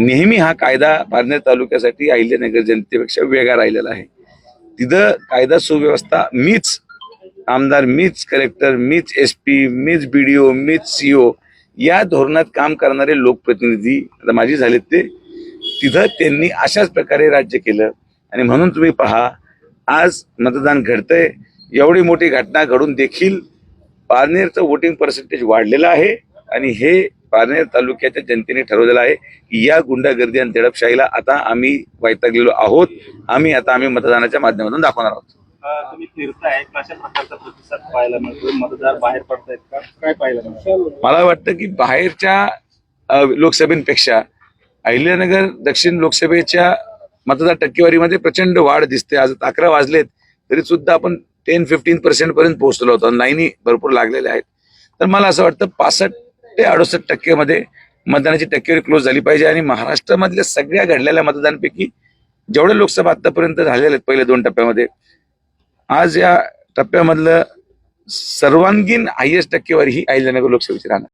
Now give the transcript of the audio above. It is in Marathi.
नेहमी हा कायदा पारनेर तालुक्यासाठी अहिल्यानगर जनतेपेक्षा वेगळा राहिलेला आहे. तिथं कायदा सुव्यवस्था मीच आमदार मीच कलेक्टर मीच एस पी मीच बी डी ओ मीच सीओ या धोरणात काम करणारे लोकप्रतिनिधी आता माझी झालेत ते तिथं त्यांनी अशाच प्रकारे राज्य केलं. आणि म्हणून तुम्ही पहा आज मतदान घडतंय. एवढी मोठी घटना घडून देखील पारनेरचं वोटिंग पर्सेंटेज वाढलेलं आहे. आणि हे पारनेर तालुक्याच्या जनतेने ठरवलेलं आहे की या गुंडागर्दी आणि दडपशाहीला आता आम्ही वैतागलेलो आहोत. आम्ही आता आम्ही मतदानाच्या माध्यमातून दाखवणार आहोत. अं, तुम्ही फिरताय कशा प्रकारचा प्रतिसाद पाहायला मिळतो? मतदार बाहेर पडतायत का? काय पाहायला मिळतं? मला वाटतं की बाहेरच्या लोकसभेपेक्षा अहिल्यानगर दक्षिण लोकसभेच्या मतदार टक्केवारीमध्ये प्रचंड वाढ दिसते. आज अकरा वाजलेत तरी सुद्धा आपण टेन फिफ्टीन पर्सेंट पर्यंत पोहोचलो होतो लाईनी भरपूर लागलेल्या आहेत. तर मला असं वाटतं पासष्ट ते अडुसष्ट टक्केमध्ये मतदानाची टक्केवारी क्लोज झाली पाहिजे आणि महाराष्ट्रामधल्या सगळ्या घडलेल्या मतदानापैकी जेवढे लोकसभा आतापर्यंत झालेले आहेत पहिल्या दोन टप्प्यामध्ये आज या टप्प्यामधलं सर्वांगीण हायएस्ट टक्केवारी ही अहिल्यानगर लोकसभेची राहणार.